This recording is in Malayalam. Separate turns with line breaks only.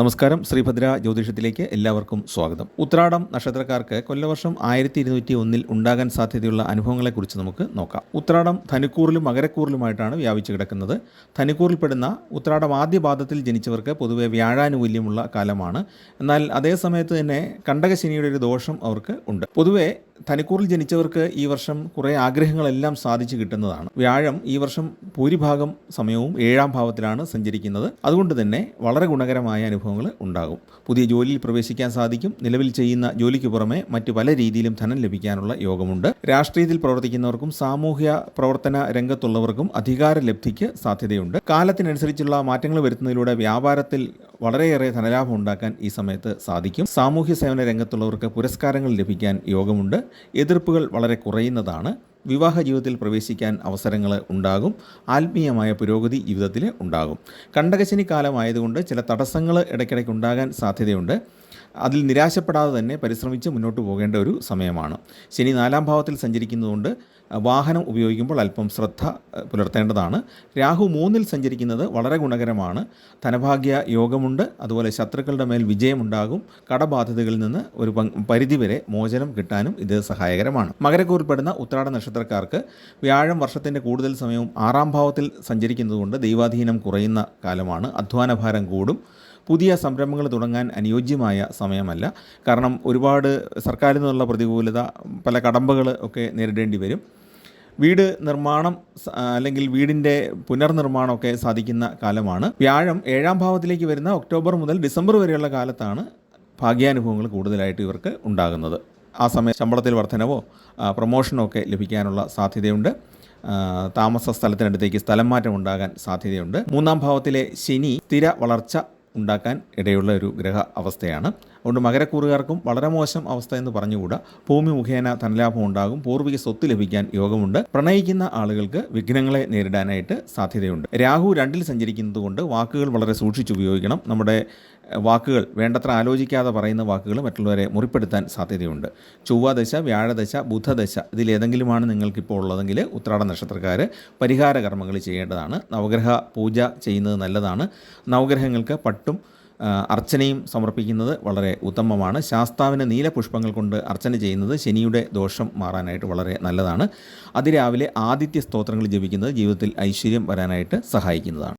നമസ്കാരം. ശ്രീഭദ്ര ജ്യോതിഷത്തിലേക്ക് എല്ലാവർക്കും സ്വാഗതം. ഉത്രാടം നക്ഷത്രക്കാർക്ക് കൊല്ലവർഷം ആയിരത്തി ഇരുന്നൂറ്റി ഒന്നിൽ ഉണ്ടാകാൻ സാധ്യതയുള്ള അനുഭവങ്ങളെക്കുറിച്ച് നമുക്ക് നോക്കാം. ഉത്രാടം ധനുക്കൂറിലും മകരക്കൂറിലുമായിട്ടാണ് വ്യാപിച്ചു കിടക്കുന്നത്. ധനുക്കൂറിൽപ്പെടുന്ന ഉത്രാടം ആദ്യ പാദത്തിൽ ജനിച്ചവർക്ക് പൊതുവെ വ്യാഴാനുകൂല്യമുള്ള കാലമാണ്. എന്നാൽ അതേ സമയത്ത് തന്നെ കണ്ടകശനിയുടെ ഒരു ദോഷം അവർക്ക് ഉണ്ട്. പൊതുവെ ധനുക്കൂറിൽ ജനിച്ചവർക്ക് ഈ വർഷം കുറേ ആഗ്രഹങ്ങളെല്ലാം സാധിച്ചു കിട്ടുന്നതാണ്. വ്യാഴം ഈ വർഷം ഭൂരിഭാഗം സമയവും ഏഴാം ഭാവത്തിലാണ് സഞ്ചരിക്കുന്നത്. അതുകൊണ്ട് തന്നെ വളരെ ഗുണകരമായ അനുഭവങ്ങൾ ഉണ്ടാകും. പുതിയ ജോലിയിൽ പ്രവേശിക്കാൻ സാധിക്കും. നിലവിൽ ചെയ്യുന്ന ജോലിക്ക് പുറമെ മറ്റു പല രീതിയിലും ധനം ലഭിക്കാനുള്ള യോഗമുണ്ട്. രാഷ്ട്രീയത്തിൽ പ്രവർത്തിക്കുന്നവർക്കും സാമൂഹ്യ പ്രവർത്തന രംഗത്തുള്ളവർക്കും അധികാര ലബ്ധിക്ക് സാധ്യതയുണ്ട്. കാലത്തിനനുസരിച്ചുള്ള മാറ്റങ്ങൾ വരുത്തുന്നതിലൂടെ വ്യാപാരത്തിൽ വളരെയേറെ ധനലാഭം ഉണ്ടാക്കാൻ ഈ സമയത്ത് സാധിക്കും. സാമൂഹ്യ സേവന രംഗത്തുള്ളവർക്ക് പുരസ്കാരങ്ങൾ ലഭിക്കാൻ യോഗമുണ്ട്. എതിർപ്പുകൾ വളരെ കുറയുന്നതാണ്. വിവാഹ ജീവിതത്തിൽ പ്രവേശിക്കാൻ അവസരങ്ങൾ ഉണ്ടാകും. ആത്മീയമായ പുരോഗതി ജീവിതത്തിൽ ഉണ്ടാകും. കണ്ടകശനി കാലമായതുകൊണ്ട് ചില തടസ്സങ്ങൾ ഇടയ്ക്കിടയ്ക്ക് ഉണ്ടാകാൻ സാധ്യതയുണ്ട്. അതിൽ നിരാശപ്പെടാതെ തന്നെ പരിശ്രമിച്ച് മുന്നോട്ട് പോകേണ്ട ഒരു സമയമാണ്. ശനി നാലാം ഭാവത്തിൽ സഞ്ചരിക്കുന്നതുകൊണ്ട് വാഹനം ഉപയോഗിക്കുമ്പോൾ അല്പം ശ്രദ്ധ പുലർത്തേണ്ടതാണ്. രാഹു മൂന്നിൽ സഞ്ചരിക്കുന്നത് വളരെ ഗുണകരമാണ്. ധനഭാഗ്യ യോഗമുണ്ട്. അതുപോലെ ശത്രുക്കളുടെ മേൽ വിജയമുണ്ടാകും. കടബാധ്യതകളിൽ നിന്ന് ഒരു പരിധിവരെ മോചനം കിട്ടാനും ഇത് സഹായകരമാണ്. മകരക്കൂറിൽപ്പെടുന്ന ഉത്രാട നക്ഷത്രക്കാർക്ക് വ്യാഴം വർഷത്തിന്റെ കൂടുതൽ സമയവും ആറാം ഭാവത്തിൽ സഞ്ചരിക്കുന്നതുകൊണ്ട് ദൈവാധീനം കുറയുന്ന കാലമാണ്. അധ്വാനഭാരം കൂടും. പുതിയ സംരംഭങ്ങൾ തുടങ്ങാൻ അനുയോജ്യമായ സമയമല്ല. കാരണം ഒരുപാട് സർക്കാരിൽ നിന്നുള്ള പ്രതികൂലത പല കടമ്പകൾ ഒക്കെ നേരിടേണ്ടി വരും. വീട് നിർമ്മാണം അല്ലെങ്കിൽ വീടിന്റെ പുനർനിർമ്മാണമൊക്കെ സാധിക്കുന്ന കാലമാണ്. വ്യാഴം ഏഴാം ഭാവത്തിലേക്ക് വരുന്ന ഒക്ടോബർ മുതൽ ഡിസംബർ വരെയുള്ള കാലത്താണ് ഭാഗ്യാനുഭവങ്ങൾ കൂടുതലായിട്ട് ഇവർക്ക് ഉണ്ടാകുന്നത്. ആ സമയം ശമ്പളത്തിൽ വർധനവോ പ്രൊമോഷനോ ഒക്കെ ലഭിക്കാനുള്ള സാധ്യതയുണ്ട്. താമസ സ്ഥലത്തിനടുത്തേക്ക് സ്ഥലം മാറ്റം ഉണ്ടാകാൻ സാധ്യതയുണ്ട്. മൂന്നാം ഭാവത്തിലെ ശനി സ്ഥിര വളർച്ച ഉണ്ടാക്കാൻ ഇടയുള്ള ഒരു ഗ്രഹ അവസ്ഥയാണ് അതുകൊണ്ട് മകരക്കൂറുകാർക്കും വളരെ മോശം അവസ്ഥ എന്ന് പറഞ്ഞുകൂടാ. ഭൂമി മുഖേന ധനലാഭം ഉണ്ടാകും പൂർവിക സ്വത്ത് ലഭിക്കാൻ യോഗമുണ്ട്. പ്രണയിക്കുന്ന ആളുകൾക്ക് വിഘ്നങ്ങളെ നേരിടാനായിട്ട് സാധ്യതയുണ്ട്. രാഹു രണ്ടിൽ സഞ്ചരിക്കുന്നത് കൊണ്ട് വാക്കുകൾ വളരെ സൂക്ഷിച്ചുപയോഗിക്കണം നമ്മുടെ വാക്കുകൾ വേണ്ടത്ര ആലോചിക്കാതെ പറയുന്ന വാക്കുകൾ മറ്റുള്ളവരെ മുറിപ്പെടുത്താൻ സാധ്യതയുണ്ട്. ചൊവ്വാദശ വ്യാഴദശ ബുധദശ ഇതിലേതെങ്കിലുമാണ് നിങ്ങൾക്കിപ്പോൾ ഉള്ളതെങ്കിൽ ഉത്രാട നക്ഷത്രക്കാർ പരിഹാര കർമ്മങ്ങൾ ചെയ്യേണ്ടതാണ്. നവഗ്രഹ പൂജ ചെയ്യുന്നത് നല്ലതാണ്. നവഗ്രഹങ്ങൾക്ക് പട്ടും അർച്ചനയും സമർപ്പിക്കുന്നത് വളരെ ഉത്തമമാണ്. ശാസ്താവിന് നീലപുഷ്പങ്ങൾ കൊണ്ട് അർച്ചന ചെയ്യുന്നത് ശനിയുടെ ദോഷം മാറാനായിട്ട് വളരെ നല്ലതാണ്. അതിരാവിലെ ആദിത്യ സ്തോത്രങ്ങൾ ജപിക്കുന്നത് ജീവിതത്തിൽ ഐശ്വര്യം വരാനായിട്ട് സഹായിക്കുന്നതാണ്.